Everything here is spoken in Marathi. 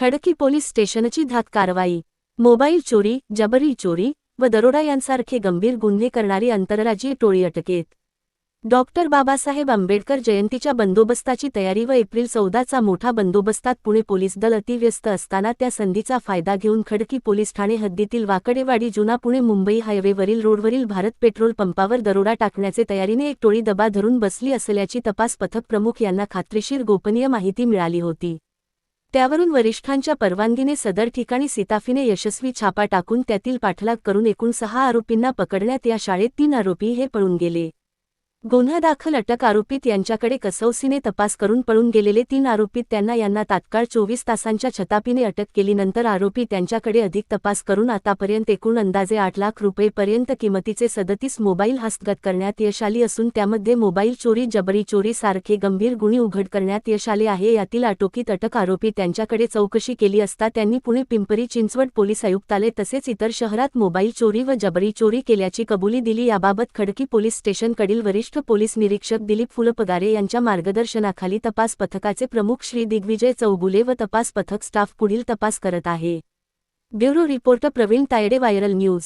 खडकी पोलीस स्टेशनची धात कारवाई. मोबाईल चोरी जबरी चोरी व दरोडा यांसारखे गंभीर गुन्हे करणारी आंतरराज्यीय टोळी अटकेत. डॉक्टर बाबासाहेब आंबेडकर जयंतीच्या बंदोबस्ताची तयारी व एप्रिल चौदाचा मोठा बंदोबस्तात पुणे पोलीस दल अतिव्यस्त असताना त्या संधीचा फायदा घेऊन खडकी पोलीस ठाणे हद्दीतील वाकडेवाडी जुना पुणे मुंबई हायवेवरील रोडवरील भारत पेट्रोल पंपावर दरोडा टाकण्याचे तयारीने एक टोळी दबा धरून बसली असल्याची तपास पथक प्रमुख यांना खात्रीशीर गोपनीय माहिती मिळाली होती. त्यावरून वरिष्ठांच्या परवानगीने सदर ठिकाणी सिताफीने यशस्वी छापा टाकून त्यातील पाठलाग करून एकूण सहा आरोपींना पकडण्यात या शाळेत तीन आरोपी हे पळून गेले. गुन्हा दाखल अटक आरोपीत यांच्याकडे कसौसीने तपास करून पळून गेलेले तीन आरोपीत त्यांना यांना तात्काळ चोवीस तासांच्या छतापीने अटक केली नंतर आरोपी त्यांच्याकडे अधिक तपास करून आतापर्यंत एकूण अंदाजे आठ लाख रुपयेपर्यंत किमतीचे सदतीस मोबाईल हस्तगत करण्यात यश आली असून त्यामध्ये मोबाईल चोरी जबरी चोरी सारखे गंभीर गुन्हे उघड करण्यात यश आले आहे. यातील आटोकीत अटक आरोपी त्यांच्याकडे चौकशी केली असता त्यांनी पुणे पिंपरी चिंचवड पोलीस आयुक्तालय तसेच इतर शहरात मोबाईल चोरी व जबरी चोरी केल्याची कबुली दिली. याबाबत खडकी पोलीस स्टेशनकडील वरिष्ठ पोलीस निरीक्षक दिलीप फुलपगारे यांच्या मार्गदर्शनाखाली तपास पथकाचे प्रमुख श्री दिग्विजय चौगुले व तपास पथक स्टाफ पुढील तपास करत आहे. Bureau reporter Praveen Tayde viral news.